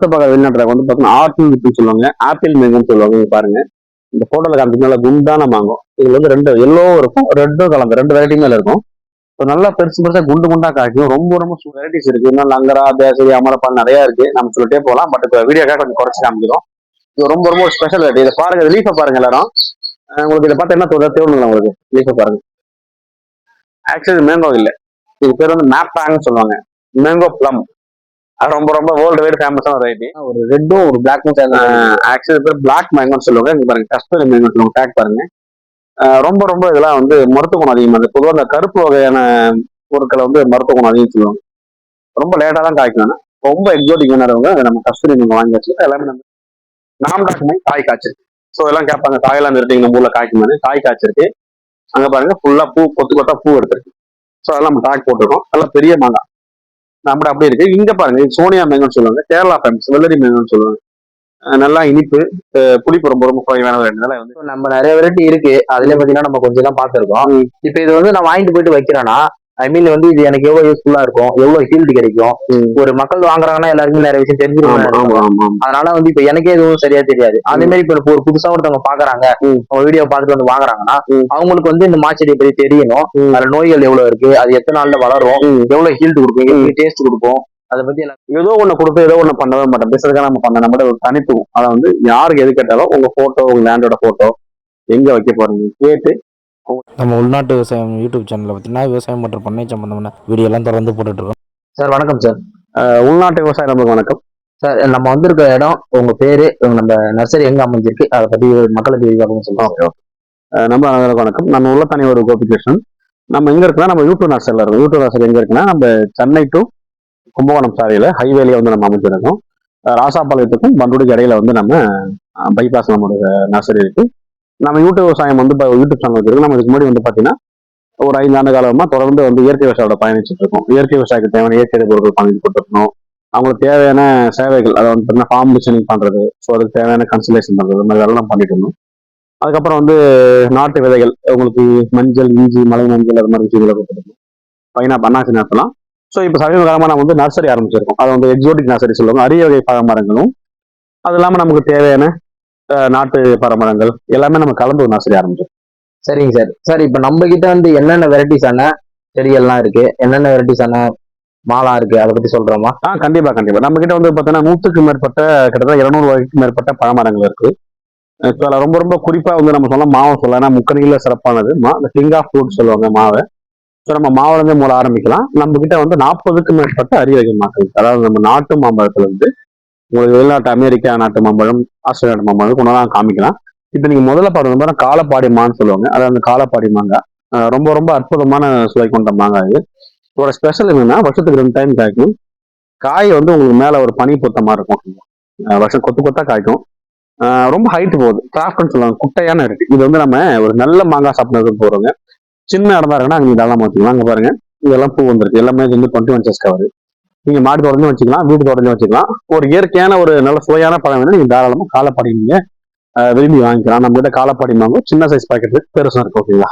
அடுத்த பக்கம் வெளிநாட்டுல வந்து பார்த்தீங்கன்னா ஆப்பிள் வித்துன்னு சொல்லுவாங்க. ஆப்பிள் மேங்கன்னு சொல்லுவாங்க. இங்க பாருங்க. இந்த போட்டோல காமிச்சு நல்லா குண்டான மாங்கோ இதுல வந்து ரெண்டு எல்லோ இருக்கும். ரெட்டும் கலந்து ரெண்டு வெரைட்டி மேல இருக்கும். இப்போ நல்லா பெருசு பெருசா குண்டு குண்டா காய்க்கும். ரொம்ப ரொம்ப வெரைட்டிஸ் இருக்கு. இன்னும் லங்கரா பேசரி அமரப்பால் நிறைய இருக்கு. நம்ம சொல்லிட்டே போகலாம் பட் இப்போ வீடியோக்காக கொஞ்சம் குறைச்சு காமிக்கிறோம். இது ரொம்ப ரொம்ப ஸ்பெஷல் வெரைட்டி இதை பாருங்க. லீஃபை பாருங்க எல்லாரும். உங்களுக்கு இதை பார்த்தா என்ன தோதா தேவணுங்களா உங்களுக்கு. லீஃபை பாருங்க. ஆக்சுவலி மேங்கோ இல்லை. இது பேர் வந்து மேப்பாங்கன்னு சொல்லுவாங்க. மேங்கோ ப்ளம் அது ரொம்ப ரொம்ப வேர்ல்டு வைடு ஃபேமஸான வெரைட்டி ஒரு ரெட்டும் ஒரு பிளாக்கும் சேர்ந்து ஆக்சுவலி பேர் பிளாக் மேங்கோன்னு சொல்லுவாங்க. இங்க பாருங்க கஸ்தூரி மேங்கோ சொல்லுவாங்க டேக் பாருங்க. ரொம்ப ரொம்ப இதெல்லாம் வந்து மருத்துவ குணம் அதிகமாக பொதுவாக இந்த கருப்பு வகையான பொருட்களை வந்து மருத்துவ குணம் அதிகம் சொல்லுவாங்க. ரொம்ப லேட்டாக தான் காய்க்கும். ஆனா. ரொம்ப எக்ஸோட்டிக் வேணாதவங்க நம்ம கஸ்தூரி மேங்கோ வாங்கி வச்சு எல்லாமே நம்ம நாம் டாக்குமெண்ட் காய் காய்ச்சிருக்கு. ஸோ எல்லாம் கேட்பாங்க காயெல்லாம் நிறுத்திங்க நம்ம ஊர்ல காய்க்குமான்னு காய் காய்ச்சிருக்கு. அங்க பாருங்க ஃபுல்லா பூ கொத்து கொத்தா பூ எடுத்திருக்கு. ஸோ அதெல்லாம் நம்ம டாக் போட்டிருக்கோம். நல்லா பெரிய மாங்காய் நம்மட அப்படி இருக்கு. இங்க பாருங்க இது சோனியா மேங்கோன்னு சொல்லுவாங்க கேரளா ஃபேமஸ் வெள்ளரி மேங்கோன்னு சொல்லுவாங்க. நல்லா இனிப்பு புளிப்பு ரொம்ப ரொம்ப குறைவான வந்து நம்ம நிறைய வெரைட்டி இருக்கு. அதுல பாத்தீங்கன்னா நம்ம கொஞ்சம் தான் பார்த்திருக்கோம். ம். இப்போ இது வந்து நான் வாங்கிட்டு போயிட்டு வைக்கிறேன்னா ஐ மீன் வந்து இது எனக்கு எவ்வளவு யூஸ்ஃபுல்லா இருக்கும் எவ்வளவு ஹீல்டு கிடைக்கும். ஒரு மக்கள் வாங்குறாங்கன்னா எல்லாருக்குமே நிறைய விஷயம் ஆமா அதனால வந்து இப்ப எனக்கே எதுவும் சரியா தெரியாது. அதே மாதிரி இப்ப ஒரு புதுசா ஒருத்தவங்க பாக்குறாங்க வீடியோ பார்த்துட்டு வந்து வாங்குறாங்கன்னா. அவங்களுக்கு வந்து இந்த மாச்செடியை பத்தி தெரியணும். அதுல நோய்கள் எவ்வளவு இருக்கு அது எத்தனை நாள்ல வளரும். எவ்வளவு ஹீல்டு கொடுக்கும் எப்படி டேஸ்ட் கொடுக்கும் அதை பத்தி ஏதோ ஒண்ணு கொடுத்து ஏதோ ஒண்ணு பண்ணவே மாட்டோம். பிசினஸ்க்காக நம்ம பண்ண நம்மளோட ஒரு தனித்துவம். அதை வந்து யாருக்கு எது கேட்டாலும் உங்க போட்டோ உங்க லேண்டோட போட்டோ எங்க வைக்க போறீங்க கேட்டு நம்ம உள்நாட்டு விவசாயம் யூடியூப் சேனலில் பார்த்தீங்கன்னா விவசாயம் மற்றும் பண்ணை சம்பந்தமான வீடியோ எல்லாம் தொடர்ந்து போட்டுட்டு இருக்கோம் சார் வணக்கம் சார் உள்நாட்டு விவசாய நமக்கு வணக்கம். சார் நம்ம வந்திருக்க இடம் உங்க பேரு நம்ம நர்சரி எங்க அமைஞ்சிருக்கு அதை பத்தி மக்களுக்கு விரிவாகவும் சொல்லுவாங்க அஹ் நம்ம அனைவருக்கும் வணக்கம். நம்ம உள்ள தனி ஒரு கோபிகிருஷ்ணன் நம்ம எங்க இருக்குன்னா நம்ம யூடியூப் நர்சரியில் இருக்கோம். யூடியூப் நர்சரி எங்க இருக்குன்னா நம்ம சென்னை டு கும்பகோணம் சாலையில ஹைவேலயே வந்து நம்ம அமைச்சிருக்கோம் அஹ் ராசாபாளையத்துக்கும் பண்டுடிக்கு இடையில வந்து நம்ம பைபாஸ் நம்மளுடைய நர்சரி இருக்கு. நம்ம யூடியூப் விவசாயம் வந்து இப்போ யூடியூப் சேனல் வச்சிருக்கோம் நம்ம இதுக்கு முன்னாடி வந்து பார்த்தீங்கன்னா ஒரு ஐந்து ஆண்டு காலமா தொடர்ந்து வந்து இயற்கை விவசாயோட பயணிச்சுட்டு இருக்கோம். இயற்கை விவசாயத்துக்கு தேவையான இயற்கை பொருட்கள் பண்ணி கொடுத்துருக்கணும். அவங்களுக்கு தேவையான சேவைகள் அதை வந்து பார்த்தீங்கன்னா ஃபார்ம் டிசைனிங் பண்றது ஸோ அதுக்கு தேவையான கன்சல்டேஷன் பண்றது இந்த மாதிரி வேலைலாம் பண்ணிட்டு இருந்தோம். அதுக்கப்புறம் வந்து நாட்டு விதைகள் உங்களுக்கு மஞ்சள் இஞ்சி மலை மஞ்சள் அது மாதிரி விஷயங்களை கொடுத்துருக்கோம். பைனா பன்னாசி நாட்டெல்லாம் ஸோ இப்போ சமீப காலமாக நம்ம வந்து நர்சரி ஆரம்பிச்சிருக்கோம். அதை வந்து எக்ஸோட்டிக் நர்சரி சொல்லுவாங்க. அரிய வகை பழமரங்களும் அது இல்லாமல் நமக்கு தேவையான நாட்டு பழமரங்கள் எல்லாமே நம்ம கலந்து ஒரு நர்சரி ஆரம்பிச்சிருக்கோம் சரிங்க சார். சார் இப்ப நம்ம கிட்ட வந்து என்னென்ன வெரைட்டிஸான செடிகள்லாம் இருக்கு? என்னென்ன வெரைட்டிஸான மாலா இருக்கு? அதை பத்தி சொல்றோமா? ஆ கண்டிப்பா கண்டிப்பா. நம்ம கிட்ட வந்து பார்த்தீங்கன்னா நூற்றுக்கு மேற்பட்ட கிட்டத்தட்ட இருநூறு வகைக்கு மேற்பட்ட பழமரங்கள் இருக்கு. இப்ப அதுல ரொம்ப ரொம்ப குறிப்பா வந்து நம்ம சொல்ல மாவை சொல்லலாம் ஏன்னா முக்கணியில சிறப்பானது. மா இந்த கிங் ஆஃப் ஃப்ரூட் சொல்லுவாங்க மாவை. ஸோ நம்ம மாவுலேருந்து மூல ஆரம்பிக்கலாம். நம்ம கிட்ட வந்து நாற்பதுக்கும் மேற்பட்ட அரிய வகை மாக்கள். அதாவது நம்ம நாட்டு மாம்பழத்துல இருந்து உங்களுக்கு வெளிநாட்டு அமெரிக்கா நாட்டு மாம்பழம் ஆஸ்திரேலியா நாட்டு மாம்பழம் கொண்டாதான் காமிக்கலாம். இப்போ நீங்கள் முதல்ல பாடுறது பாருங்க காலப்பாடி மான்னு சொல்லுவாங்க. அதாவது அந்த காலப்பாடி மாங்காய் ரொம்ப ரொம்ப அற்புதமான சுவை கொண்ட மாங்காய் இது. இதோட ஸ்பெஷல் என்னன்னா வருஷத்துக்கு ரெண்டு டைம் காய்க்கும். காய் வந்து உங்களுக்கு மேலே ஒரு பனி பொத்தமாக இருக்கும். வருஷம் கொத்து கொத்தா காய்க்கும். ரொம்ப ஹைட் போகுது. கிராஃப்ட்னு சொல்லுவாங்க. குட்டையான இருக்கு. இது வந்து நம்ம ஒரு நல்ல மாங்காய் சாப்பிட்றதுக்கு போகிறோங்க சின்ன இடமா இருக்குன்னா அங்கே இதெல்லாம் மாற்றிக்கலாம் அங்கே பாருங்க. இதெல்லாம் பூ வந்திருக்கு. எல்லாமே வந்து டுவெண்ட்டி ஒன் சஸ் கவர் நீங்க மாடி தோட்டத்தையும் வச்சுக்கலாம் வீட்டு தோட்டத்தையும் வச்சுக்கலாம். ஒரு இயற்கையான ஒரு நல்ல சுவையான பழம் வேணும் நீங்க தாராளமா காலப்பாடி நீங்க அஹ் விரும்பி வாங்கிக்கலாம். நம்ம கிட்ட காலப்பாடி வாங்கும் சின்ன சைஸ் பாக்கெட் பெருசா இருக்கு ஓகேங்களா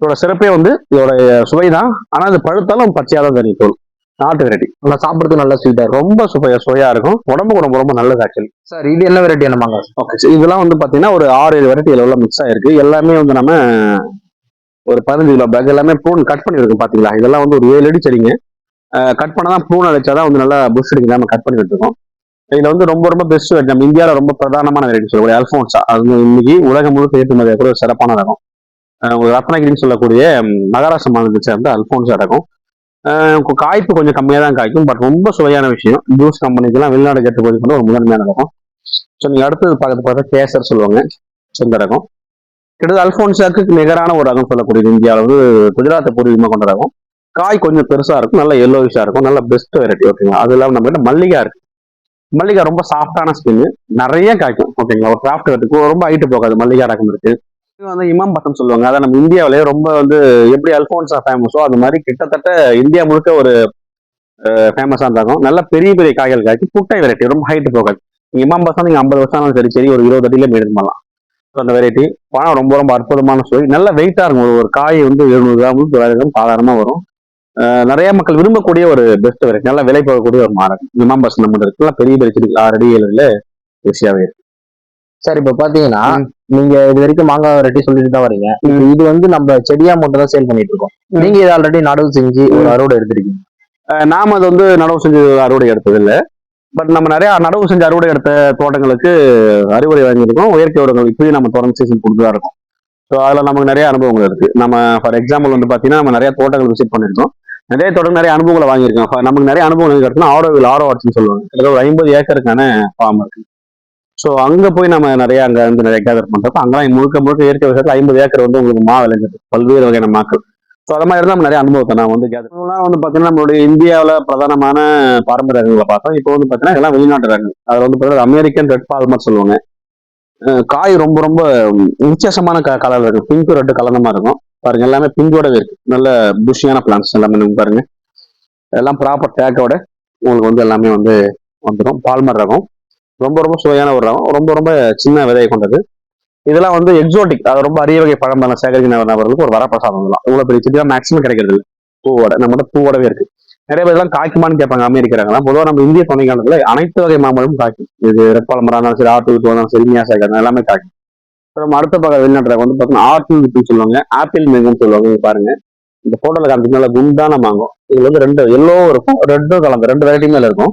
இதோட சிறப்பே வந்து இதோட சுவை தான் ஆனா இது பழுத்தாலும் பச்சையா தான் தெரியும் தோல். நாட்டு வெரைட்டி நல்லா சாப்பிடுறதுக்கு நல்லா ஸ்வீட்டா இருக்கும். ரொம்ப சுவையா சுவையா இருக்கும். உடம்புக்கு ரொம்ப ரொம்ப நல்லது ஆக்சுவலி சார் இது என்ன வெரைட்டி என்ன மாங்காய் ஓகே இதெல்லாம் வந்து பாத்தீங்கன்னா ஒரு ஆறு ஏழு வெரைட்டி எல்லாம் மிக்ஸ் ஆயிருக்கு. எல்லாமே வந்து நம்ம ஒரு பதினஞ்சு கிலோ பேக் எல்லாமே ப்ரூன் கட் பண்ணிருக்கோம் பாத்தீங்களா? இதெல்லாம் வந்து ஒரு ஏழு அடி செடிங்க. கட் பண்ணதான் ப்ரூன் அடிச்சாதான் வந்து நல்லா புஷ் அடிக்கு நம்ம கட் பண்ணி இருக்கோம் இதுல வந்து ரொம்ப ரொம்ப பெஸ்ட் வெரைட்டி நம்ம இந்தியாவில ரொம்ப பிரதானமான வெரைட்டி சொல்லக்கூடிய அல்ஃபோன்ஸா அது இன்னைக்கு உலகம் முழுக்க ஏற்றுமதி கூட ஒரு சிறப்பான ரகம். அஹ் ரத்னகிரின்னு சொல்லக்கூடிய மகாராஷ்டிர மாநிலத்தை சேர்ந்த அல்ஃபோன்ஸா ரகம். காய்ப்பு கொஞ்சம் கம்மியாக தான் காய்க்கும் பட் ரொம்ப சுவையான விஷயம். ஜூஸ் கம்பெனிக்கெல்லாம் வெளிநாடு ஏற்றுமதி பண்ண ஒரு முதன்மையான ரகம். ஸோ நீங்க அடுத்தது பார்க்கறது பார்த்தா கேசர் சொல்லுவாங்க. சொந்த ரகம். கிட்டத்தட்ட அல்ஃபோன்ஸாக்கு நிகரான ஒரு ரகம் சொல்லக்கூடியது இந்தியாவில் வந்து குஜராத்தை பூர்வீகமாக கொண்ட ரகம். காய் கொஞ்சம் பெருசாக இருக்கும் நல்ல எல்லோவிஷாக இருக்கும் நல்ல பெஸ்ட் வெரைட்டி ஓகேங்களா அது இல்லாமல் நம்மகிட்ட மல்லிகா இருக்கு. மல்லிகா ரொம்ப சாஃப்டான ஸ்கின்னு நிறைய காய்க்கும் ஓகேங்களா ஒரு கிராஃப்ட் வெட்டுக்கு ரொம்ப ஹைட்டு போகாது மல்லிகா ரகம் இருக்கு. இது வந்து இமாம் பட்டம் சொல்லுவாங்க அதை நம்ம இந்தியாவிலே ரொம்ப வந்து எப்படி அல்ஃபோன்ஸா ஃபேமஸோ அது மாதிரி கிட்டத்தட்ட இந்தியா முழுக்க ஒரு ஃபேமஸாக இருக்கும் நல்ல பெரிய பெரிய காய்கள் காய்ச்சி குட்டை வெரைட்டி ரொம்ப ஹைட்டு போகாது. நீங்கள் இமாம் பசங்க நீங்கள் ஐம்பது வருஷம் ஆனாலும் சரி சரி ஒரு இருபது அடியில மெயின்டைன் பண்ணலாம் ஸோ அந்த வெரைட்டி பணம் ரொம்ப ரொம்ப அற்புதமான சுவை நல்ல வெயிட்டாக இருக்கும் ஒரு ஒரு காய் வந்து எழுநூறு கிராம் தொள்ளாயிரம் கிராம் சாதாரணமாக வரும். நிறைய மக்கள் விரும்பக்கூடிய ஒரு பெஸ்ட் வெரைட்டி நல்லா விலை போகக்கூடிய ஒரு மரம் நிமாம்பஸ் நம்ம இருக்கு நல்லா பெரிய பெரிய செடி ஆறு அடி ஏழு அடியில ஈஸியாவே இருக்கு. சார் இப்ப பாத்தீங்கன்னா. நீங்க இது வரைக்கும் மாங்காய் வெரைட்டி சொல்லிட்டு தான் வரீங்க. இது வந்து நம்ம செடியா மட்டும் தான் சேல் பண்ணிட்டு இருக்கோம். நீங்க இது ஆல்ரெடி நடவு செஞ்சு ஒரு அறுவடை எடுத்திருக்கீங்க. நாம அது வந்து நடவு செஞ்சு அறுவடை எடுத்தது இல்ல பட் நம்ம நிறைய நடவு செஞ்சு அறுவடை எடுத்த தோட்டங்களுக்கு அறிவுரை வாங்கியிருக்கோம். இயற்கை உரங்கள் இப்பயும் நம்ம தொடர்ந்து சீசன் கொடுத்து தான் இருக்கோம். ஸோ அதில் நமக்கு நிறைய அனுபவங்கள் இருக்கு. நம்ம ஃபார் எக்ஸாம்பிள் வந்து பார்த்தீங்கன்னா நம்ம நிறைய தோட்டங்கள் விசிட் பண்ணியிருக்கோம். நிறைய தொடர்ந்து நிறைய அனுபவங்களை வாங்கியிருக்கோம் நமக்கு நிறைய அனுபவம் எங்க ஆரோவில் ஆரோ ஆர்ட்ஸ்னு சொல்லுவாங்க. கிட்டத்தட்ட ஒரு ஐம்பது ஏக்கருக்கான ஃபார்ம் இருக்கு. ஸோ அங்கே போய் நம்ம நிறைய அங்கே வந்து நிறைய கேதர் பண்ணுறப்ப அங்கெல்லாம் முழுக்க முழுக்க இயற்கை விவசாயத்தில் ஐம்பது ஏக்கர் வந்து உங்களுக்கு மா விளைஞ்சது. பல்வேறு வகையான மாக்கள். ஸோ அது மாதிரி நம்ம நிறைய அனுபவத்தை நான் வந்து கேதர் வந்து பார்த்தீங்கன்னா நம்மளுடைய இந்தியாவில் பிரதானமான பாரம்பரிய ரகங்களை பார்த்தோம். இப்போ வந்து பார்த்தீங்கன்னா எல்லாம் வெளிநாட்டு ரகங்கள். அதில் வந்து பார்த்தீங்கன்னா அமெரிக்கன் ரெட் பால்மர் சொல்லுவாங்க. காய் ரொம்ப ரொம்ப வித்தியாசமான க கலர் இருக்கும். பிங்க் ரெட்டு கலந்த மாதிரி இருக்கும். பாருங்க எல்லாமே பிங்கோடவே இருக்கு. நல்ல புஷியான பிளான்ஸ் எல்லாமே நீங்க பாருங்க. எல்லாம் ப்ராப்பர் டேக்கோட உங்களுக்கு வந்து எல்லாமே வந்து வந்துடும் பால்மர் ரகம். ரொம்ப ரொம்ப சுவையான ஒரு ரகம். ரொம்ப ரொம்ப சின்ன விதையை கொண்டது. இதெல்லாம் வந்து எக்ஸோட்டிக் அது ரொம்ப அரிய வகை பழம் சேகரிக்கிற நபர்களுக்கு ஒரு வரப்பிரசாதம் தான் இவ்வளோ பெரிய செடி மேக்ஸிமம் கிடைக்கிறது இல்லை. பூவோட. நம்மகிட்ட பூவோடவே இருக்கு. நிறைய பேர் எல்லாம் காய்க்குமான்னு கேட்பாங்க அமெரிக்கிறாங்க பொதுவாக நம்ம இந்திய துணைக்காலத்தில் அனைத்து வகை மாம்பழமும் காய்க்கும். இது ரெட்பால் மரம் இருந்தாலும் சரி ஆட்டு இருந்தாலும் வந்தாலும் சரி மியாசாக எல்லாமே காய்க்கும். நம்ம அடுத்த பக்கம் வெளிநாட்டுல வந்து பார்த்தீங்கன்னா ஆப்பிள் விட்டுன்னு சொல்லுவாங்க. ஆப்பிள் மேங்கன்னு சொல்லுவாங்க பாருங்க. இந்த போட்டோல காமிச்சினால குண்டான மாங்கம் இதுல வந்து ரெண்டு எல்லோ இருக்கும் ரெட்டும் கலந்து ரெண்டு வெரைட்டி மேல இருக்கும்.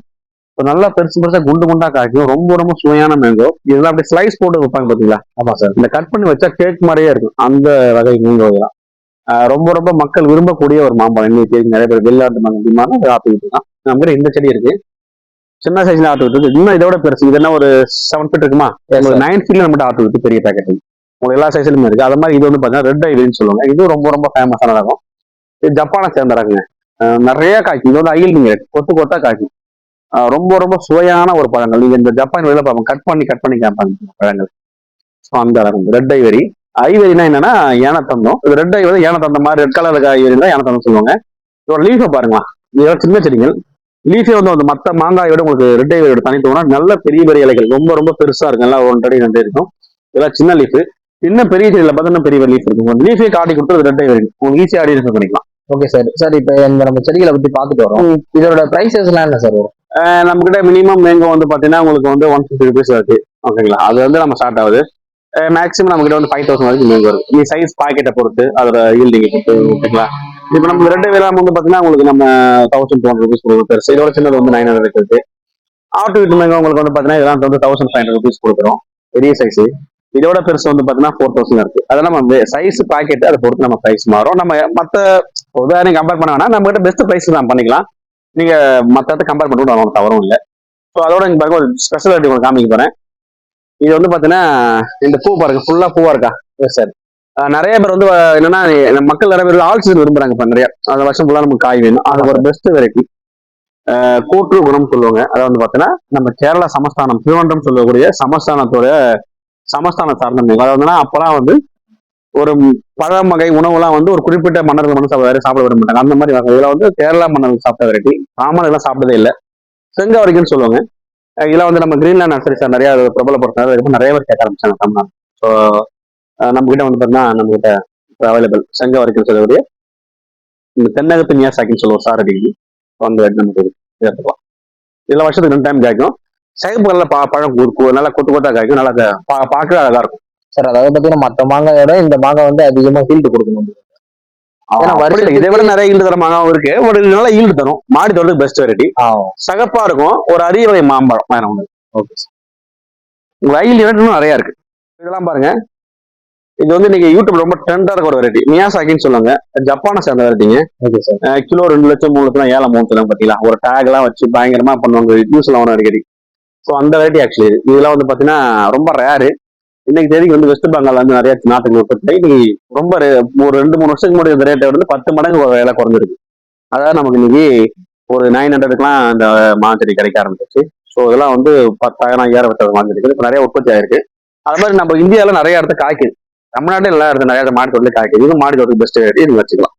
இப்போ நல்லா பெருசு பெருசா குண்டு குண்டா காய்க்கும் ரொம்ப ரொம்ப சுவையான மேங்கோ இதெல்லாம் அப்படியே ஸ்லைஸ் போட்டு வைப்பாங்க பாத்தீங்களா ஆமா சார் இந்த கட் பண்ணி வச்சா கேக் மாதிரியே இருக்கும். அந்த வகை மேங்கோ இதெல்லாம். ரொம்ப ரொம்ப மக்கள் விரும்பக்கூடிய ஒரு மாம்பழம். இன்னைக்கு நிறைய பேர் வெளிநாட்டு மாம்பழம் ஆப்பிள் தான். நம்ம இந்த செடி இருக்கு. சின்ன சைஸ்ல ஆட்டு விட்டு இன்னும் இதோட பெருசு. இது என்ன ஒரு செவன் ஃபீட் இருக்குமா? நைன் ஃபீட்ல நம்மகிட்ட ஆட்டு விட்டு பெரிய பேக்கெட் உங்களுக்கு எல்லா சைஸ்லயுமே இருக்கு. அது மாதிரி இது வந்து பாத்தீங்கன்னா ரெட் ஐவின்னு சொல்லுவாங்க. இது ரொம்ப ரொம்ப ஃபேமஸான ரகம். இது ஜப்பானை சேர்ந்த ரகங்க. நிறைய காய்க்கும் இது வந்து ஐல் நீங்க கொத்து கொத்தா காய்க்கும் ரொம்ப ரொம்ப சுவையான ஒரு பழங்கள். நீங்க இந்த ஜப்பான் வெளியில பார்ப்போம் கட் பண்ணி கட் பண்ணி கேட்பாங்க பழங்கள். ஸோ அந்த ரகம். ரெட் ஐவரி ஐவரினா என்னன்னா ஏனத்தந்தம் இது ரெட் ஐவரி ஏனத்தந்தம் மாதிரி ரெட் கலர் ஐவரி தான் ஏனத்தந்தம் சொல்லுவாங்க. இதோட லீஃபை பாருங்களா இதோட சின்ன செடிகள். லீஃபே வந்து அந்த மற்ற மாங்காயை விட உங்களுக்கு ரெட் ஐவரியோட தனித்துவம்னா நல்ல பெரிய பெரிய இலைகள் ரொம்ப ரொம்ப பெருசா இருக்கும். எல்லாம் ஒன்றரை ரெண்டு இருக்கும். இதெல்லாம் சின்ன லீஃப் இன்னும் பெரிய செடியில் பார்த்தீங்கன்னா பெரிய லீஃப் இருக்கும். லீஃபே காட்டி கொடுத்து ரெட் ஐவரி உங்களுக்கு ஈஸியாக ஐடென்டிஃபை பண்ணிக்கலாம். ஓகே சார் சார் இப்ப இந்த நம்ம செடிகளை பத்தி பாத்துட்டு வரோம். இதோட பிரைசஸ் எல்லாம் என்ன சார் வரும் நம்ம கிட்ட மினிமம் மேங்கோ வந்து பாத்தீங்கன்னா உங்களுக்கு வந்து ஒன் ஃபிஃப்டி ருபீஸ் இருக்கு ஓகேங்களா அது வந்து நம்ம ஸ்டார்ட் ஆகுது. மேக்ஸிமம் நம்ம கிட்ட வந்து ஃபைவ் தௌசண்ட் வரைக்கும் மேங்கோ இருக்கு. நீ சைஸ் பாக்கெட்டை பொறுத்து அதோட ஈல்டிங்கை பொறுத்து ஓகேங்களா இப்போ நம்ம ரெண்டு வேலாம் வந்து பாத்தீங்கன்னா உங்களுக்கு நம்ம தௌசண்ட் டூ ஹண்ட்ரட் ருபீஸ் கொடுக்குறோம். பெருசு இதோட சின்னது வந்து நைன் ஹண்ட்ரட் இருக்கு. ஆட்டு வீட்டு உங்களுக்கு வந்து பாத்தீங்கன்னா இதெல்லாம் வந்து தௌசண்ட் ஃபைவ் ஹண்ட்ரட் ருபீஸ் கொடுக்குறோம். பெரிய சைஸ் இதோட பெருசு வந்து பாத்தீங்கன்னா ஃபோர் தௌசண்ட் இருக்கு. அதெல்லாம் நம்ம சைஸ் பாக்கெட் அதை பொறுத்து நம்ம ப்ரைஸ் மாறும். நம்ம மற்ற உதாரணம் கம்பேர் பண்ண வேணா நம்ம கிட்ட பெஸ்ட் பிரைஸ் தான் பண்ணிக்கலாம். நீங்க மற்ற கம்பேர் பண்ணிட்டு அவங்க தவறும் இல்லை. ஸோ அதோட இங்கே பாருங்க ஒரு ஸ்பெஷாலிட்டி உங்களுக்கு காமிக்க போறேன். இது வந்து பாத்தீங்கன்னா இந்த பூ பாருங்க ஃபுல்லாக பூவா இருக்கா? எஸ் சார் நிறைய பேர் வந்து என்னன்னா மக்கள் நிறைய பேர் ஆல் சீசன் விரும்புறாங்க இப்ப நிறைய. அந்த வருஷம் ஃபுல்லா நமக்கு காய் வேணும். அது ஒரு பெஸ்ட் வெரைட்டி கூற்று குணம் சொல்லுவாங்க. அதை வந்து பார்த்தீங்கன்னா நம்ம கேரளா சமஸ்தானம் திருவனந்தம் சொல்லக்கூடிய சமஸ்தானத்தோட சமஸ்தான சார்ந்த மீன். அதாவது வந்துன்னா அப்பெல்லாம் வந்து ஒரு பழம் வகை உணவுலாம் வந்து ஒரு குறிப்பிட்ட மன்னர்கள் மட்டும் சாப்பிட சாப்பிட விட மாட்டாங்க. அந்த மாதிரி வகை. இதுல வந்து கேரளா மன்னர்கள் சாப்பிட்ட வெரைட்டி ராமன் இதெல்லாம் சாப்பிட்டதே இல்லை. செங்கவரைக்குன்னு சொல்லுவாங்க. இதெல்லாம் வந்து நம்ம கிரீன்லாண்ட் நர்சரி சார் நிறைய பிரபலப்படுத்தினார். நிறைய பேர் கேட்க ஆரம்பிச்சாங்க தமிழ்நாடு ஸோ நம்ம கிட்ட வந்து பார்த்தீங்கன்னா நம்ம கிட்ட அவைலபிள் செங்க வரைக்கும் சொல்லக்கூடிய இந்த தென்னகத்து நியாசாக்கின்னு சொல்லுவோம் சார் அடிக்கடி அந்த நமக்கு எடுத்துக்கலாம் இதெல்லாம் வருஷத்துக்கு ரெண்டு டைம் காய்க்கும். சிகப்பு கலர்ல பா பழம் கு- கு- நல்லா கொத்து கொத்தா காய்க்கும். நல்லா பா- பார்க்கவே அழகா இருக்கும். சார் அதாவது பாத்தீங்கன்னா மத்த மாங்காயோட இந்த மாங்காய் வந்து அதிகமா ஹீல்டு கொடுக்கணும் இதை விட நிறைய ஈல்டு தர மாங்காவும் இருக்கு. ஒரு நல்லா ஈல்டு தரும். மாடி தோட்டத்துக்கு பெஸ்ட் வெரைட்டி சகப்பா இருக்கும். ஒரு அரிய வகை மாம்பழம் வேற ஒன்று ஓகே உங்க ஐல் இன்னும் நிறைய இருக்கு. இதெல்லாம் பாருங்க. இது வந்து நீங்க யூடியூப்ல ரொம்ப ட்ரெண்டா இருக்க ஒரு வெரைட்டி மியாசாக்கின்னு சொல்லுவாங்க. ஜப்பானை சேர்ந்த வெரைட்டிங்க ஓகே சார் கிலோ ரெண்டு லட்சம் மூணு லட்சம் ஏழை மூணு சொல்லுவாங்க பாத்தீங்களா ஒரு டேக் எல்லாம் வச்சு பயங்கரமா பண்ணுவாங்க. நியூஸ்ல வரும் அடிக்கடி. ஸோ அந்த வெரைட்டி ஆக்சுவலி இதெல்லாம் வந்து பாத்தீங்கன்னா ரொம்ப ரேரு இன்னைக்கு தேதிக்கு வந்து வெஸ்ட் பெங்கால் வந்து நிறைய நாட்டுக்கு உற்பத்தி இன்னைக்கு ரொம்ப. ஒரு ரெண்டு மூணு வருஷத்துக்கு முன்னாடி இந்த ரேட்டை வந்து பத்து மடங்கு விலை குறைஞ்சிருக்கு. அதாவது நமக்கு இன்னைக்கு ஒரு நைன் ஹண்ட்ரடுக்குலாம் இந்த மாஞ்செடி கிடைக்க ஆரம்பிச்சிச்சு ஸோ இதெல்லாம் வந்து பத்தாயிரம் ஐயாயிரம் வச்சது மாஞ்செடி. இப்போ நிறைய உற்பத்தி ஆயிருக்கு. அது மாதிரி நம்ம இந்தியாவில் நிறைய இடத்துல காய்க்குது. தமிழ்நாட்டில் எல்லா இடத்துல நிறைய மாடி தோட்டத்தில் காய்க்குது. இது மாடி தோட்டத்துக்கு பெஸ்ட் வெரைட்டி நீங்க வச்சுக்கலாம்.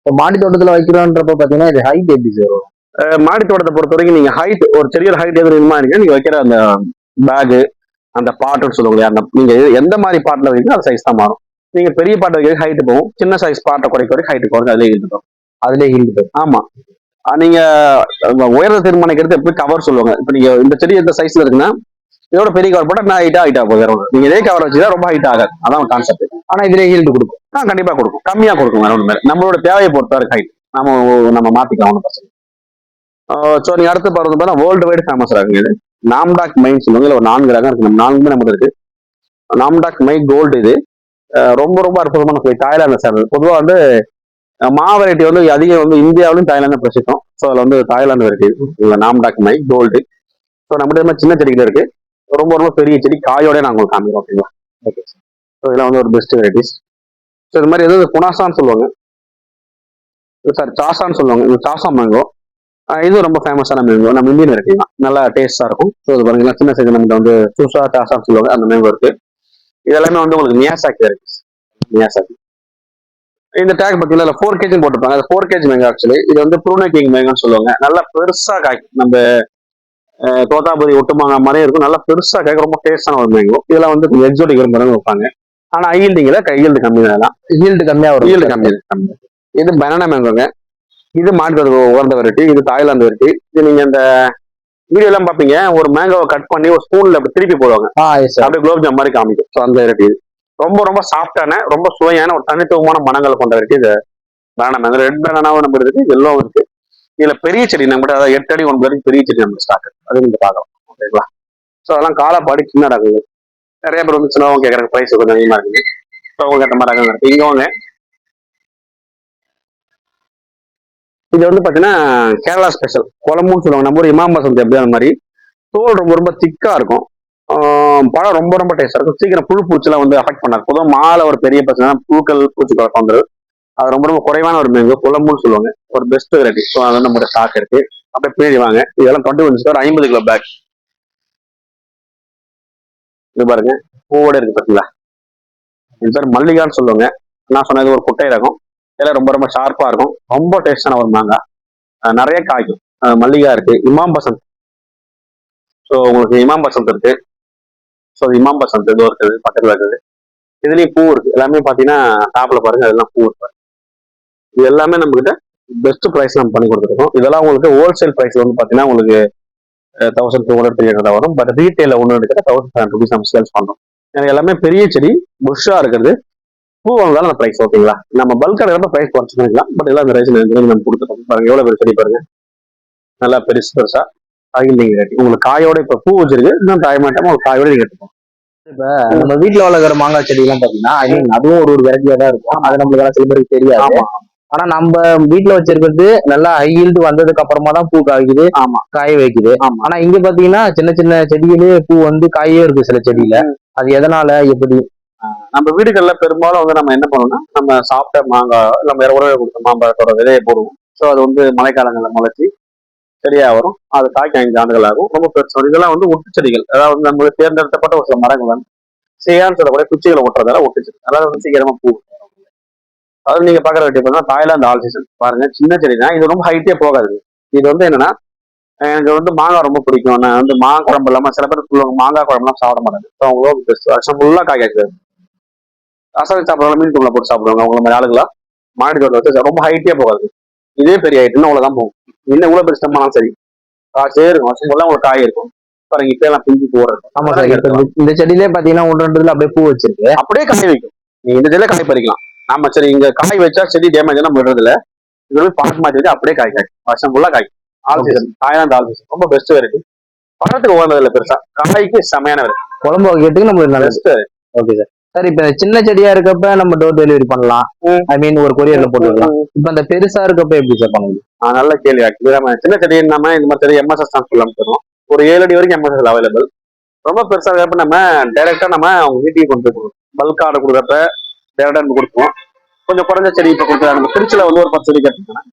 இப்போ மாடி தோட்டத்துல வைக்கிறோன்றப்ப பாத்தீங்கன்னா இது ஹைட் எப்படி சார் மாடி தோட்டத்தை பொறுத்த வரைக்கும் நீங்க ஹைட் ஒரு செடியோட ஹைட் எது வேணுமா இருக்கு நீங்க வைக்கிற அந்த பேகு அந்த பாட்டுன்னு சொல்லுவாங்க அந்த நீங்க எது- எந்த மாதிரி பாட்டில் வைக்கணும் அந்த சைஸ் தான் மாறும். நீங்க பெரிய பாட்டு வைக்கிறது ஹைட் போகும். சின்ன சைஸ் பாட்டை குறைக்க வரைக்கும் ஹைட் குறைஞ்சு அதுலேயே இருக்கும் அதுலயே ஹீல்டு ஆமா. நீங்க உயரத்தை தீர்மானிக்கிறது எப்படி கவர் சொல்லுவாங்க? இப்போ நீங்க இந்த செடி எந்த சைஸ்ல இருக்குன்னா இதோட பெரிய கவர் போட்டா நான் ஹைட்டா ஹைட்டா போகும் வேற நீங்க இதே கவர் வச்சுதான் ரொம்ப ஹைட் ஆகாது. அதான் கான்செப்ட் ஆனா இதுல ஹீல்டு கொடுக்கும். ஆ கண்டிப்பா கொடுக்கும். கம்மியா கொடுக்கும் வேற ஒன்று நம்மளோட தேவையை பொறுத்தவரை ஹைட் நம்ம நம்ம மாத்திக்கலாம் ஒன்றும் பிரச்சனை ஸோ நீங்க அடுத்து பாருங்க பார்த்தா வேர்ல்டு வைடு ஃபேமஸ் ஆகுங்க இது. நாம்டாக் மைன் சொல்லுவாங்க இல்லை ஒரு நான்கு ரகம் இருக்கு. நம்ம நான்குமே நமக்கு இருக்கு. நாம்டாக் மை கோல்டு இது. ரொம்ப ரொம்ப அற்புதமான கோயில் தாய்லாந்து சார் பொதுவாக வந்து மா வெரைட்டி வந்து அதிகம் வந்து இந்தியாவிலும் தாய்லாந்து பிரசித்தம். ஸோ அதில் வந்து Thailand variety Nam Dok Mai Gold so நம்மகிட்ட சின்ன செடிகள் இருக்கு. ரொம்ப ரொம்ப பெரிய செடி காயோட நாங்கள் உங்களுக்கு காமிக்கிறோம் ஓகேங்களா ஓகே ஸோ இதெல்லாம் வந்து ஒரு பெஸ்ட் வெரைட்டிஸ் ஸோ இது மாதிரி எதாவது புனாசான்னு சொல்லுவாங்க. சார் சாசான்னு சொல்லுவாங்க. இது சாசா மேங்கோ இது ரொம்ப ஃபேமஸான மேங்கோ நம்ம இந்தியன் இருக்குங்க நல்லா டேஸ்டா இருக்கும். ஸோ இது பாருங்களா சின்ன சைஸ் நம்மகிட்ட வந்து சூசா சாசான்னு சொல்லுவாங்க. அந்த மேங்கோ இருக்கு. இது எல்லாமே வந்து உங்களுக்கு நியாசாக்கி இருக்கு நியாசாக்கி இந்த டேக் பார்த்தீங்கன்னா இல்லை ஃபோர் கேஜி போட்டிருப்பாங்க. அது ஃபோர் கேஜி மேங்கோ ஆக்சுவலி இது வந்து ப்ரூனே கிங் மேங்கோன்னு சொல்லுவாங்க. நல்லா பெருசாக காய்க்கும் நம்ம தோத்தாபுரி ஒட்டுமாங்க மாதிரியே இருக்கும். நல்லா பெருசா காய்க்கும் ரொம்ப டேஸ்டான ஒரு மேங்கோ இதெல்லாம் வந்து கொஞ்சம் எக்ஸோட்டிக் மரங்கள் வைப்பாங்க ஆனா ஈல்டிங்ல கையெழுத்து கம்மி தான் ஹீல்டு கம்மியா வரும். ஈல்டு கம்மி கம்மி. இது பனானா மேங்கோங்க இது மாட்டு உகந்த வெரைட்டி இது தாய்லாந்து வெரைட்டி. இது நீங்க இந்த வீடியோ எல்லாம் பாப்பீங்க ஒரு மேங்கோவை கட் பண்ணி ஒரு ஸ்பூன்ல அப்படி திருப்பி போடுவாங்க. ஆ எஸ் சார் அப்படியே குலோப் ஜாம் மாதிரி காமிக்கும். ஸோ அந்த வெரைட்டி. இது ரொம்ப ரொம்ப சாஃப்டான ரொம்ப சுவையான ஒரு தனித்துவமான மனங்கள் கொண்ட வெரைட்டி இது. பனானா மேங்கோ ரெட் பனானாவும் நம்ம இருக்கு எல்லோ இருக்கு. இதுல பெரிய செடி நம்ம கிட்ட அதாவது எட்டு அடி ஒன்பது அடி பெரிய செடி நம்ம ஸ்டாக் அது நீங்க பார்க்கலாம். ஓகேங்களா ஸோ அதெல்லாம் காலப்பாடி சின்ன ரகங்கள். நிறைய பேர் வந்து சின்னவங்க கேட்குறாங்க ப்ரைஸ் கொஞ்சம் அதிகமா இருக்குது. ஸோ அவங்க கேட்ட மாதிரி ரகங்கள் இருக்கு. இங்க வாங்க. இது வந்து பாத்தீங்கன்னா கேரளா ஸ்பெஷல் குழம்புன்னு சொல்லுவாங்க. நம்ம ஒரு இமாம் எப்படி அந்த மாதிரி. தோல் ரொம்ப ரொம்ப திக்கா இருக்கும். ஆஹ் பழம் ரொம்ப ரொம்ப டேஸ்டாக இருக்கும். சீக்கிரம் புழு பூச்சிலாம் வந்து அஃபெக்ட் பண்ணாது. பொதுவாக மாலை ஒரு பெரிய பிரச்சனை புழுக்கள் பூச்சி குழப்பம் வந்துடும் அது ரொம்ப ரொம்ப குறைவான ஒரு மேங்கோ குழம்புன்னு சொல்லுவாங்க. ஒரு பெஸ்ட் வெரைட்டி ஸோ அது வந்து நம்மளோட ஸ்டாக் இருக்கு. அப்படியே பின்னாடி வாங்க. இதெல்லாம் டுவெண்ட்டி ஒன் ஒரு ஐம்பது கிலோ பேக் இது பாருங்க. பூவோட இருக்கு பாத்தீங்களா? இது பேர் மல்லிகான்னு சொல்லுவாங்க. நான் சொன்னது ஒரு குட்டை ரகம். இதெல்லாம் ரொம்ப ரொம்ப ஷார்ப்பா இருக்கும். ரொம்ப டேஸ்டான ஒரு மாங்காய் நிறைய காய்க்கும். மல்லிகா இருக்கு. இமாம் பசந்த். ஸோ உங்களுக்கு இமாம் பசந்த் இருக்கு. ஸோ இமாம் பசந்த் இதோ இருக்குது பக்கத்தில் இருக்குது. இதுலேயும் பூ இருக்கு. எல்லாமே பார்த்தீங்கன்னா டாப்ல பாருங்க அதெல்லாம் பூ இருக்கு. இது எல்லாமே நம்ம கிட்ட பெஸ்ட் ப்ரைஸ் நம்ம பண்ணி கொடுத்துருக்கோம். இதெல்லாம் உங்களுக்கு ஹோல்சேல் ப்ரைஸ் வந்து பாத்தீங்கன்னா உங்களுக்கு thousand two hundred three hundred வரும். பட் ரீட்டைல ஒன்று எடுக்கிற தௌசண்ட் ஃபைவ் ருபீஸ் நம்ம சேல்ஸ் பண்றோம். எனக்கு எல்லாமே பெரிய செடி புஷ்ஷா இருக்கிறது. பூ வாங்கலாம் அந்த ப்ரைஸ் ஓகேங்களா நம்ம பல்க் எடுக்கிறப்ப ப்ரைஸ் குறைச்சு பண்ணிக்கலாம் பட் எல்லாம் அந்த ரைஸ் நம்ம கொடுத்துருக்கோம். பாருங்க எவ்வளவு பெரிய செடி பாருங்க. நல்லா பெருசு பெருசா. காயில் நீங்க கட்டி உங்களுக்கு காயோட இப்ப பூ வச்சிருக்கு. இன்னும் காய மாட்டாம ஒரு காயோட நீங்க எடுத்துக்கோங்க நம்ம வீட்ல வளர்க்குற மாங்காய் செடி எல்லாம் பாத்தீங்கன்னா ஐ மீன் அதுவும் ஒரு ஒரு வெரைட்டியா தான் இருக்கும். அது நம்மளுக்கு எல்லாம் சில பேருக்கு தெரியாது ஆனா நம்ம வீட்ல வச்சிருக்கிறது நல்லா ஹை ஹீல்டு வந்ததுக்கு அப்புறமா தான் பூ காய்க்குது. ஆமா. காய வைக்குது. ஆனா இங்க பாத்தீங்கன்னா சின்ன சின்ன செடியிலேயே பூ வந்து காயே இருக்கு சில செடியில. அது எதனால எப்படி? நம்ம வீடுகள்ல பெரும்பாலும் வந்து நம்ம என்ன பண்ணோம்னா நம்ம சாப்பிட்ட மாங்காய் வேற உறவு கொடுத்த மாம்பழத்தோட விதையை போடுவோம். ஸோ அது வந்து மழைக்காலங்களில் முளைச்சி செடியா வரும். அது காய்க்க ஐந்து ஆண்டுகள் ஆகும். ரொம்ப பெருசு. வரும். இதெல்லாம் வந்து ஒட்டு செடிகள். அதாவது நம்மளுக்கு தேர்ந்தெடுக்கப்பட்ட ஒரு சில மரங்கள் வந்து செய்யான்னு சொல்லக்கூடிய குச்சிகளை ஒட்டுறதால ஒட்டு செடி அதாவது வந்து சீக்கிரமா பூ அதாவது நீங்க பாக்குற வெட்டி பார்த்தா தாய்லாந்து ஆல் சீசன் பாருங்க சின்ன செடி தான் இது ரொம்ப ஹைட்டே போகாது. இது வந்து என்னன்னா எனக்கு வந்து மாங்காய் ரொம்ப பிடிக்கும். நான் வந்து மாங்காய் குழம்பு இல்லாம சில பேர் சொல்லுவாங்க மாங்காய் குழம்புலாம் சாப்பிட மாட்டாங்க. ஸோ அவங்களுக்கு பெஸ்ட் வருஷம் ஃபுல்லா காய் காய்க்காது அசல் சாப்பிடுவாங்க மீன் குழம்பு போட்டு சாப்பிடுவாங்க. அவங்கள மாதிரி ஆளுங்களா? மாடி தோட்டம் வச்சு ரொம்ப ஹைட்டே போகாது. இதே பெரிய ஹைட்னு அவ்வளவுதான் போகும். இன்னும் இவ்வளவு பெரிய ஸ்டெம்மாலும் சரி. காசே இருக்கும். வருஷம் ஃபுல்லா ஒரு காய் இருக்கும். பாருங்க இப்ப எல்லாம் பிஞ்சு போறது ஆமா சார். இந்த- இந்த செடியிலே பாத்தீங்கன்னா ஒன்று ரெண்டுல அப்படியே பூ வச்சிருக்கு. அப்படியே காய் வைக்கும். நீங்க இந்த செடியில காய் பறிக்கலாம். ஆமா சரி இங்க காய் வச்சா செடி டேமேஜ் எல்லாம் விடுறது இல்ல இது பாட்டு மாத்தி வச்சு அப்படியே காய் காய். வருஷம் ஃபுல்லா காய். All season Thailand all season. ரொம்ப பெஸ்ட் இருக்கு. பழத்துக்கு உகந்தது இல்ல பெருசா. காய்க்கு செமையான குழம்பு வைக்கிறதுக்கு நம்மளுக்கு நல்லது. பெஸ்ட் ஓகே சார் சார் இப்ப சின்ன செடியா இருக்கப்ப நம்ம டோர் டெலிவரி பண்ணலாம். ஐ மீன் ஒரு கொரியர்ல போட்டுக்கலாம். இப்ப அந்த பெருசா இருக்கப்ப எப்படி சார் பண்ண முடியும்? நல்ல கேள்வி. ஆக்சுவலி நம்ம சின்ன செடி நம்ம இந்த மாதிரி எம்எஸ்எஸ் தான் சொல்லலாம் தருவோம் ஒரு ஏழு அடி வரைக்கும் எம்எஸ்எஸ் அவைலபிள் ரொம்ப பெருசா இருக்கப்ப நம்ம டைரக்டா நம்ம அவங்க வீட்டுக்கு கொண்டு போய் கொடுப்போம் பல்க் ஆர்டர் கொடுக்குறப்ப நம்ம கொடுப்போம் கொஞ்சம் குறைஞ்ச செடி இப்போ கொடுக்குறோம் நம்ம திருச்சியில வந்து ஒரு பத்து செடி கேட்டுருக்கேன்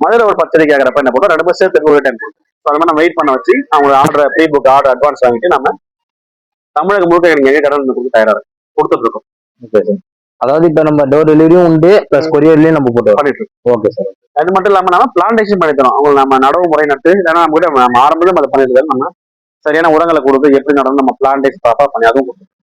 மதுரை ஒரு பத்து செடி கேட்கறப்ப என்ன பண்ணுறோம் ரெண்டு பேர் சேர்த்து ஒரு டைம் கொடுப்போம் ஸோ அது மாதிரி நம்ம வெயிட் பண்ண வச்சு அவங்க order pre book order advance வாங்கிட்டு நம்ம தமிழகம் முழுக்க எங்க கடன் கொடுத்து தயாரா இருக்கு கொடுத்துட்டு இருக்கோம். அதாவது இப்ப நம்ம டோர் டெலிவரியும் உண்டு பிளஸ் கொரியர்லயும் நம்ம போட்டு பண்ணிட்டு இருக்கோம். ஓகே சார் அது மட்டும் இல்லாம நம்ம பிளான்டேஷன் பண்ணி தரோம் அவங்க நம்ம நடவு முறை நட்டு இல்லைன்னா நம்ம கிட்ட நம்ம ஆரம்பத்தில் அதை பண்ணிட்டு நம்ம சரியான உரங்களை கொடுத்து எப்படி நடந்து நம்ம பிளான்டேஷன் ப்ராப்பரா பண்ணி அதுவும் கொடுத்துருக்கோம்.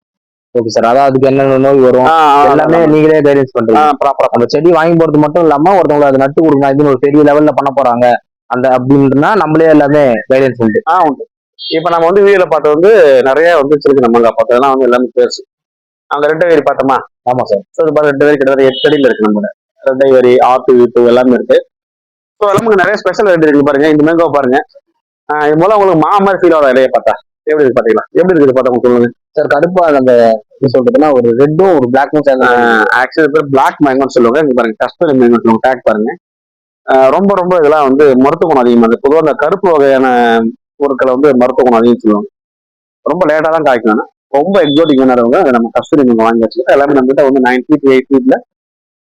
ஓகே சார் அதாவது அதுக்கு என்னென்ன நோய் வரும்? எல்லாமே நீங்களே கைடன்ஸ் பண்றீங்க. ப்ராப்பரா அந்த செடி வாங்கி போறது மட்டும் இல்லாம ஒருத்தவங்க அதை நட்டு கொடுங்க இது ஒரு பெரிய லெவல்ல பண்ண போறாங்க. அந்த அப்படின்னா நம்மளே எல்லாமே கைடன்ஸ் உண்டு. ஆ உண்டு. இப்ப நம்ம வந்து வீடியோல பார்த்தது வந்து நிறைய வந்து சிறுக்கு நம்ம பார்த்தது. அதெல்லாம் வந்து எல்லாமே பேசு அங்க ரெண்டு வேரி பார்த்தோமா? ஆமா சார் ஸோ இது ரெண்டு வேரி கிட்டத்தட்ட எட்டு அடியில் இருக்கு நம்ம ரெண்டை வேரி ஆட்டு வீட்டு எல்லாமே இருக்கு. ஸோ எல்லாமே நிறைய ஸ்பெஷல் ரெண்டு இருக்கு பாருங்க. இந்த மேங்கோ பாருங்க. இது மூலம் உங்களுக்கு மா மாதிரி ஃபீல் ஆகுதா இலையை பார்த்தா. எப்படி இருக்கு பாத்தீங்களா? எப்படி இருக்குது பார்த்தா சொல்லுங்க. சார் கடுப்பா அந்த சொல்றதுன்னா ஒரு ரெட்டும் ஒரு பிளாக்கும் சேர்ந்த ஆக்சுவலி பேர் பிளாக் மேங்கோன்னு சொல்லுவாங்க. இங்க பாருங்க கஸ்தூரி மேங்கோ சொல்லுவாங்க டேக் பாருங்க. ரொம்ப ரொம்ப இதெல்லாம் வந்து மருத்துவ குணம் அதிகமாக இருக்கு. பொதுவாக இந்த கருப்பு வகையான பொருட்களை வந்து மருத்துவ குணம் அதிகம் சொல்லுவாங்க. ரொம்ப லேட்டாக தான் காய்க்கணும் ரொம்ப எக்ஸோட்டிக் வேணாதவங்க அதை நம்ம கஸ்தூரி மேங்கோ வாங்கி வச்சு எல்லாமே நம்ம கிட்ட வந்து நைன் ஃபீட் எயிட் ஃபீட்ல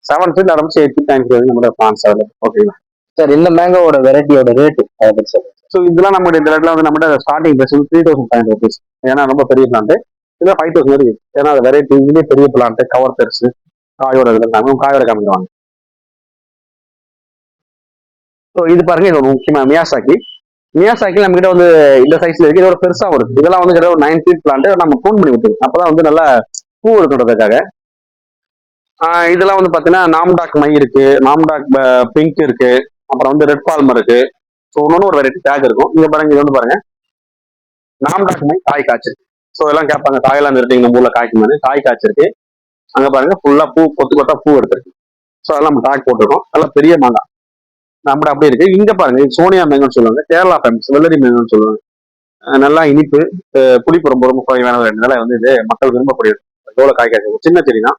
செவன் ஃபீட் ஆரம்பிச்சு எயிட் ஃபீட் நைன் ஃபீட் நம்மளோட பிளான்ஸ் ஆகுது ஓகேங்களா சார் இந்த மேங்கோட வெரைட்டியோட ரேட் அதை ஸோ இதெல்லாம் நம்மளுடைய இந்த இடத்துல வந்து நம்மகிட்ட starting price three thousand five hundred rupees ஏன்னா ரொம்ப பெரிய பிளான்ட்டு இதில் ஃபைவ் தௌசண்ட் இருக்கு ஏன்னா அது வெரைட்டி இதுலேயே பெரிய பிளான்ட்டு கவர் பெருசு காயோட இதில் காமி காயோட காமிக்குவாங்க ஸோ இது பாருங்க இது ஒரு முக்கியமாக மியாசாக்கி மியாசாக்கி நம்ம கிட்ட வந்து இந்த சைஸ்ல இருக்கு. இதோட பெருசாக இருக்கு இதெல்லாம் வந்து கிட்ட ஒரு நைன் ஃபீட் பிளான்ட் நம்ம ப்ரூன் பண்ணி விட்டுருக்கோம் அப்பதான் வந்து நல்லா பூ எடுக்கிறதுக்காக இதெல்லாம் வந்து பாத்தீங்கன்னா நாம்டாக் மை இருக்கு. நாம்டாக் பிங்க் இருக்கு. அப்புறம் வந்து ரெட் பால்மர் இருக்கு. ஸோ ஒன்னொன்று ஒரு வெரைட்டி டேக் இருக்கும். இங்க பாருங்க இது வந்து பாருங்க. நாம் மை காய் காய்ச்சிருக்கு ஸோ எல்லாம் கேட்பாங்க காயெல்லாம் நிறுத்திங்க நம்ம ஊர்ல காய்க்குமான்னு. காய் காய்ச்சிருக்கு. அங்க பாருங்க ஃபுல்லா பூ கொத்து கொத்தா பூ எடுத்திருக்கு. ஸோ அதெல்லாம் நம்ம டாக் போட்டிருக்கோம். அதெல்லாம் பெரிய மாங்காய். நம்மட அப்படி இருக்கு. இங்க பாருங்க சோனியா மேங்கன்னு சொல்லுவாங்க கேரளா ஃபேமஸ் வெள்ளரி மேங்கன்னு சொல்லுவாங்க. நல்லா இனிப்பு புளிப்பு ரொம்ப ரொம்ப குறைவான ஒரு நிலை வந்து இது மக்கள் விரும்பக்கூடியது எவ்வளோ காய் காய்ச்சி சின்ன செடி தான்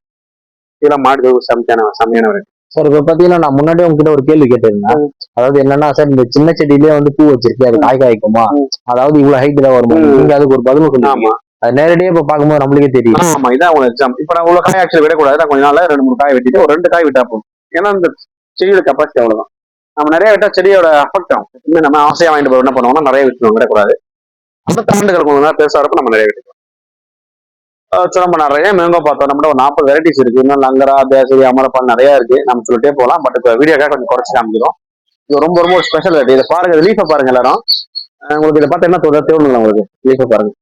இதெல்லாம் மாடு செம்மையான செம்மையான வரைக்கும் சார் இப்ப பாத்தீங்கன்னா நான் முன்னாடியே உங்ககிட்ட ஒரு கேள்வி கேட்டிருந்தேன். அதாவது என்னன்னா சார் இந்த சின்ன செடியிலேயே வந்து பூ வச்சிருக்கு அது காய் காய்க்குமா. அதாவது இவ்வளவு ஹைட் தான் வருமா. நீங்க அதுக்கு ஒரு பதில் ஆமா. அது நேரடியா இப்ப பாக்கும்போது நம்மளுக்கே தெரியும். ஆமா இதான் உங்களுக்கு எக்ஸாம் இப்ப நான் இவ்வளவு காய் ஆக்சுவலி விடக்கூடாது. நான் கொஞ்ச நாள்ல ரெண்டு மூணு காய் வெட்டிட்டு ஒரு ரெண்டு காய் விட்டா போதும். ஏன்னா இந்த செடியோட கெப்பாசிட்டி அவ்வளவுதான். நம்ம நிறைய விட்டா செடியோட அஃபெக்ட் ஆகும். நம்ம ஆசையா வாங்கிட்டு போய் என்ன பண்ணுவோம்னா நிறைய விட்டுருவோம். விடக்கூடாது. அந்த தாண்டுகள் கொஞ்சம் நேரம் இருக்கும் நம்ம நிறைய விட்டுக்கலாம். அஹ் நம்ம நிறைய மேங்கோ பார்த்தோம் நம்மகிட்ட ஒரு நாற்பது வெரைட்டிஸ் இருக்கு. இன்னும் லங்கரா பேசரி அமரப்பால் நிறைய இருக்கு. நம்ம சொல்லிட்டே போகலாம். பட் இப்போ வீடியோக்காக கொஞ்சம் குறைச்சி காமிக்கிறோம். இது ரொம்ப ரொம்ப ஒரு ஸ்பெஷல் வெரைட்டி இதை பாருங்க லீஃபை பாருங்க எல்லாரும். உங்களுக்கு இதை பார்த்தா என்ன தோணுது? தேவணுங்களா உங்களுக்கு? லீஃபை பாருங்க.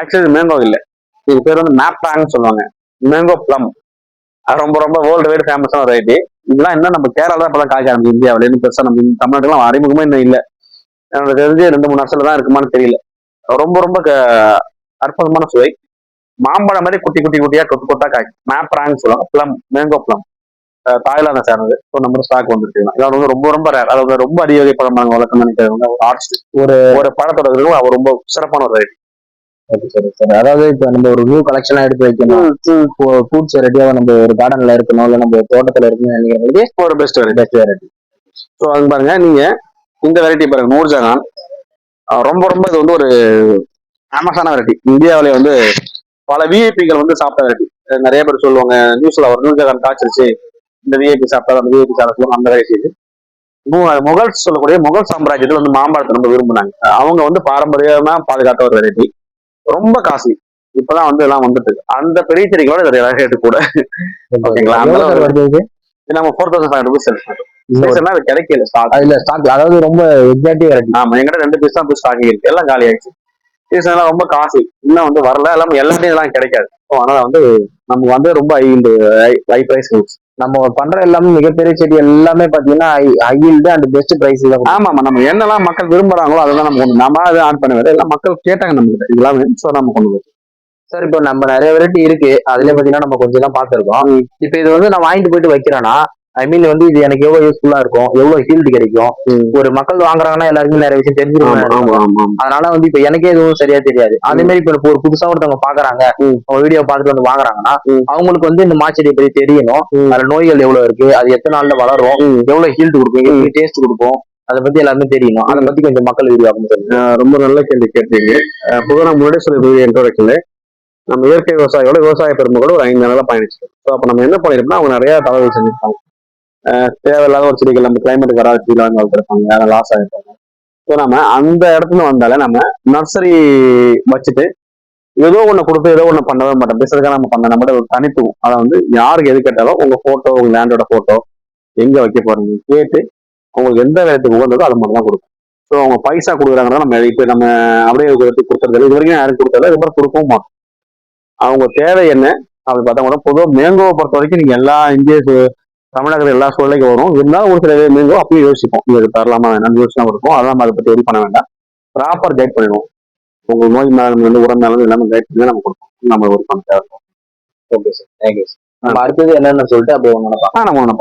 ஆக்சுவலி மேங்கோ இல்லை. இது பேர் வந்து மேப்பாங்னு சொல்லுவாங்க. மேங்கோ ப்ளம் ரொம்ப ரொம்ப வேர்ல்டு வைடு ஃபேமஸான வெரைட்டி இதெல்லாம் என்ன நம்ம கேரளா தான் இப்பதான் காய்க்க ஆரம்பிச்சு இந்தியாவில இருந்து பெருசா நம்ம தமிழ்நாட்டுலாம் அறிமுகமே இன்னும் இல்லை. எனக்கு தெரிஞ்சு ரெண்டு மூணு வருஷத்துல தான் இருக்குமான்னு தெரியல. ரொம்ப ரொம்ப க- அற்புதமான சுவை. மாம்பழம் மாதிரி குட்டி குட்டி குட்டியா கொத்து கொத்தா காய்க்கும் மேப்ராங்னு சொல்லுவாங்க. ப்ளம் மேங்கோ ப்ளம் தாய்லாந்தை சேர்ந்தது. ஸோ நம்ம ஸ்டாக் வந்துருக்கு இதெல்லாம் வந்து ரொம்ப ரொம்ப ரேர் அதாவது ரொம்ப வகை பழம் நாங்கள் வளர்க்கணும்னு நினைக்கிறவங்க ஒரு ஆர்ட்ஸ் ஒரு ஒரு பழத்தோட இதுவும் அவர் ரொம்ப சிறப்பான ஒரு வெரைட்டி ஓகே சரி சரி. அதாவது இப்ப நம்ம ஒரு நியூ கலெக்ஷனா எடுத்து வைக்கணும். ஃப்ரூட்ஸ் வெரைட்டியா நம்ம ஒரு கார்டன்ல இருக்கணும். இல்ல நம்ம தோட்டத்துல இருக்கணும் நினைக்கிறது ஒரு best variety best variety so அது பாருங்க. நீங்க இந்த வெரைட்டி பாருங்க. நூர்ஜஹான் ரொம்ப ரொம்ப இது வந்து ஒரு ஃபேமஸான வெரைட்டி இந்தியாவிலே வந்து பல விஐபிகள் வந்து சாப்பிட்ட வெரைட்டி நிறைய பேர் சொல்லுவாங்க நியூஸ்ல ஒரு நூர்ஜஹான் காய்ச்சிருச்சு. இந்த விஐபி சாப்பிட்டா அந்த விஐபி சாப்பிட சொல்லுவாங்க அந்த வெரைட்டி இது. சொல்லக்கூடிய முகல் சாம்ராஜ்யத்தில் வந்து மாம்பழத்தை ரொம்ப விரும்புனாங்க. அவங்க வந்து பாரம்பரியமா பாதுகாத்த ஒரு வெரைட்டி ரொம்ப காஸ்ட்லி இப்பதான் வந்து எல்லாம் வந்துட்டு இருக்கு. அந்த பெரிய செடிகளோட இது ரேட்டு கூட. ஓகேங்களா? நம்ம ஃபோர் தௌசண்ட் ஃபைவ் ருபீஸ் அது கிடைக்கல ஸ்டாக் அதுல ஸ்டாக் அதாவது ரொம்ப எக்ஸாக்டிவ் வெரைட்டி ஆமா எங்கிட்ட ரெண்டு பீஸ் தான் ஸ்டாக் இருக்கு எல்லாம் காலி ஆயிடுச்சு சீசன்லாம் ரொம்ப காசு. இன்னும் வந்து வரல. எல்லாம் எல்லாமே இதெல்லாம் கிடைக்காது. ஸோ அதனால வந்து நமக்கு வந்து ரொம்ப ஹை இந்த ஹை பிரைஸ் நம்ம பண்ற எல்லாமே மிகப்பெரிய செடி எல்லாமே பாத்தீங்கன்னா ஹையில் அண்ட் பெஸ்ட் பிரைஸ் தான் ஆமா ஆமா நம்ம என்னெல்லாம் மக்கள் விரும்புறாங்களோ அதெல்லாம் நம்ம கொண்டு நம்ம அதை ஆன் பண்ண எல்லாம் மக்கள் கேட்டாங்க நம்ம கிட்ட இதெல்லாம் ஸோ நம்ம கொண்டு போய் சார் இப்போ நம்ம நிறைய வெரைட்டி இருக்கு. அதுல பாத்தீங்கன்னா நம்ம கொஞ்சம் தான் பாத்துருக்கோம் இப்போ இது வந்து நான் வாங்கிட்டு போயிட்டு வைக்கிறேன்னா ஐ மீன் வந்து இது எனக்கு எவ்வளவு யூஸ்ஃபுல்லா இருக்கும் எவ்வளவு ஹீல்டு கிடைக்கும். ஒரு மக்கள் வாங்குறாங்கன்னா எல்லாருக்குமே நிறைய விஷயம் ஆமா அதனால வந்து இப்ப எனக்கே எதுவும் சரியா தெரியாது. அதே மாதிரி இப்ப ஒரு புதுசா ஒருத்தவங்க பாக்குறாங்க. அவங்க வீடியோ பார்த்துட்டு வந்து வாங்குறாங்கன்னா. அவங்களுக்கு வந்து இந்த மாச்செடியை பத்தி தெரியணும். அதுல நோய்கள் எவ்வளவு இருக்கு அது எத்தனை நாள்ல வளரும். எவ்வளவு ஹீல்டு கொடுக்கும் எப்படி டேஸ்ட் கொடுக்கும் அதை பத்தி எல்லாருமே தெரியணும். அதை பத்தி கொஞ்சம் மக்கள் வீடியோ அஹ் ரொம்ப நல்ல கேள்வி கேட்டீங்க. அஹ் பொதுவா நான் முன்னாடியே இன்ட்ரோடக்ஷன்ல நம்ம இயற்கை விவசாயியோட விவசாய பெருமக்களோட ஒரு ஐந்து நாளாக பயணிச்சிருக்கோம் ஸோ அப்போ நம்ம என்ன பண்ணிருப்போம்னா அவங்க நிறைய தகவல் செஞ்சிருப்பாங்க. தேவையில்லாத ஒரு செடிகள் நம்ம கிளைமேட்டுக்கு வராத செடிகள் வாங்கி வளர்த்துருப்பாங்க. அதை லாஸ் ஆகிருப்பாங்க ஸோ நம்ம அந்த இடத்துல வந்தாலே நம்ம நர்சரி வச்சுட்டு ஏதோ ஒன்று கொடுத்து ஏதோ ஒன்று பண்ணவே மாட்டோம். பிசினஸ்க்காக நம்ம பண்ண நம்மளோட ஒரு தனித்துவம். அதை வந்து யாருக்கு எது கேட்டாலும் உங்க ஃபோட்டோ உங்கள் லேண்டோட ஃபோட்டோ எங்கே வைக்க போகிறீங்க கேட்டு உங்களுக்கு எந்த வேலைக்கு உகந்ததோ அது மட்டும் தான் கொடுக்கும். ஸோ அவங்க பைசா கொடுக்குறாங்கன்னா நம்ம இப்போ நம்ம அப்படியே கொடுத்துறது இது வரைக்கும் யாரும் கொடுக்கல இது மாதிரி கொடுக்கவும் மாட்டோம். அவங்க தேவை என்ன? அப்படி பார்த்தா கூட பொதுவாக மேங்கோவை பொறுத்த வரைக்கும் நீங்க எல்லா இந்திய தமிழகத்துல எல்லா சூழ்நிலைக்கும் வரும். இருந்தாலும் ஒரு சில மேங்கோ அப்பயும் யோசிப்போம். இது தரலாமா வேணாம்னு யோசிச்சு இருக்கும் அதெல்லாம் நம்ம அதை பத்தி ஒரி பண்ண வேண்டாம். ப்ராப்பர் கைட் பண்ணிடுவோம். உங்க நோய் மேலும் வந்து உரம் மேலும் எல்லாமே கைட் பண்ணி நம்ம கொடுப்போம். நம்ம ஒரு பண்ண தேவை ஓகே சார் தேங்க்யூ நம்ம அடுத்தது என்னன்னு சொல்லிட்டு அப்படியே ஒன்று நம்ம ஒன்று